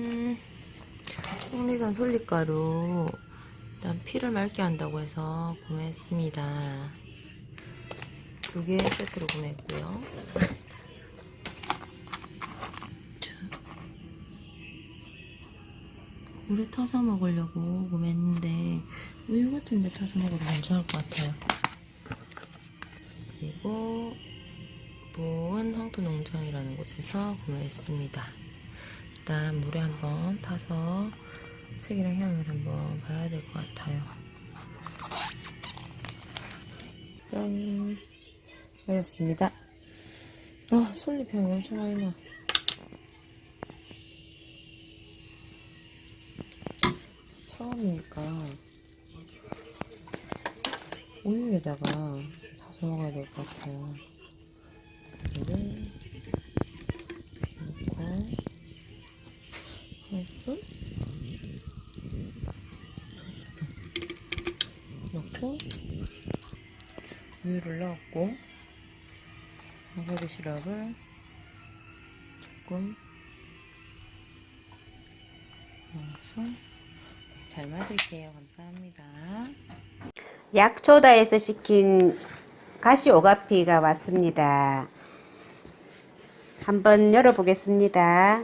음, 속리산 솔잎가루 일단 피를 맑게 한다고 해서 구매했습니다. 두 개 세트로 구매했고요. 자, 물에 타서 먹으려고 구매했는데 우유 같은 데 타서 먹어도 괜찮을 것 같아요. 그리고 보은 황토 농장이라는 곳에서 구매했습니다. 일단 물에 한번 타서 색이랑 향을 한번 봐야 될 것 같아요. 짠! 하였습니다. 아, 솔잎 향이 엄청 많이 나. 처음이니까 우유에다가 타서 먹어야 될 것 같아요. 넣고 우유를 넣었고 와사비 시럽을 조금 넣어서 잘 마실게요. 감사합니다. 약초 다에서 시킨 가시 오가피가 왔습니다. 한번 열어보겠습니다.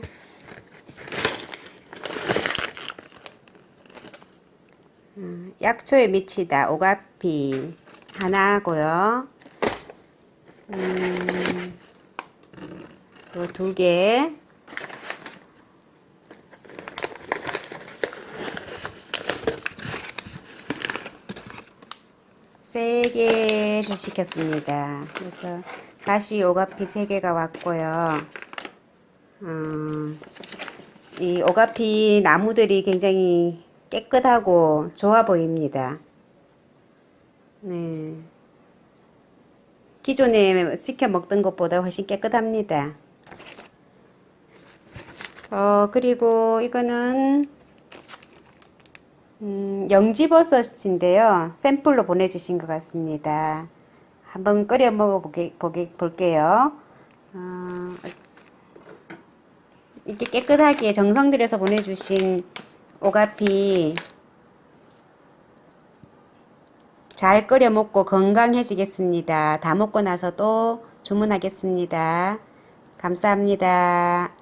음, 약초에 미치다 오가피 하나고요. 음, 두 개. 세 개를 시켰습니다. 그래서 가시 오가피 세 개가 왔고요. 음, 이 오가피 나무들이 굉장히 깨끗하고 좋아 보입니다. 네. 기존에 시켜 먹던 것보다 훨씬 깨끗합니다. 어, 그리고 이거는 음, 영지버섯인데요. 샘플로 보내주신 것 같습니다. 한번 끓여 먹어보게 보게, 볼게요. 어, 이렇게 깨끗하게 정성 들여서 보내주신 오가피 잘 끓여 먹고 건강해지겠습니다. 다 먹고 나서 또 주문하겠습니다. 감사합니다.